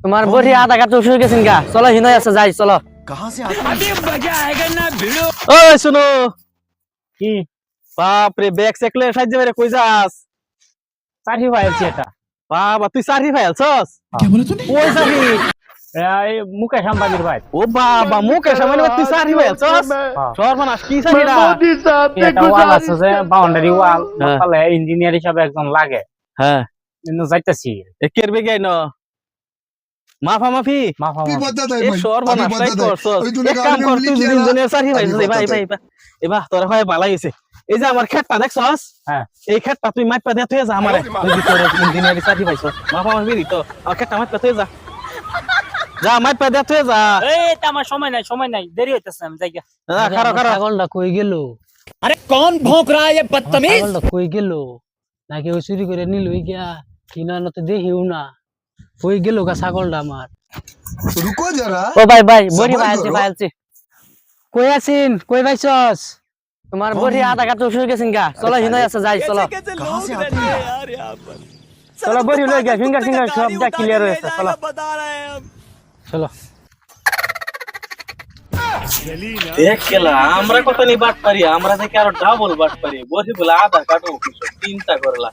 তোমার বড়ি আধা কাজ শুয়ে গেছেন গা। চলো হিনয় আছে যাই চলো। ওই শুনো। কি? বাপরে ব্যাগ সেকলে সাহায্য মেরে কই যাস? সারি ফাইলছি এটা। বাবা তুই সারি ফাইলছস ওই সারি এই মুকেশ আম্বানির ভাই। ও বাবা মুকেশ আম্বানির তুই সারি ফাইলছস সর্বনাশ কি সারিটা মোদি সাহেব দেখো ওয়াল আছে যে বাউন্ডারি হ্যাঁ। ওয়াল তাহলে ইঞ্জিনিয়ার হিসাবে একজন লাগে। হ্যাঁ। ইনো যাইতাছি। একের বেগে না মাফা মাফি এবার তোরা হয় গেছে এই যে আমার হ্যাঁ। এই খেতটা তুই মাইট পা যা আমার। ইঞ্জিনিয়ারিং চাকরি পাইছ মাফা মাফি দিত আমার যা। যা যা। সময় নাই সময় নাই। আমি গিয়া। কিনা নতুন দেখিও না। ওই গেল গা ছাগলটা আমার। রুকো যারা। ও ভাই ভাই বড়ি ভাই আছে ভাই আছে। কই আছেন? কই ভাই সস তোমার বড়ি আধা কাটো শুয়ে গেছেন গা। চলো হিনয় আছে যাই চলো। চলো বড়ি লই গা ফিঙ্গার ফিঙ্গার সব যা ক্লিয়ার হয়েছে চলো। চলো। দেখ কেলা আমরা কত নি বাট পারি আমরা দেখে আরও ডাবল বাট পারি বড়ি বলে আধা কাটো তিনটা করলা।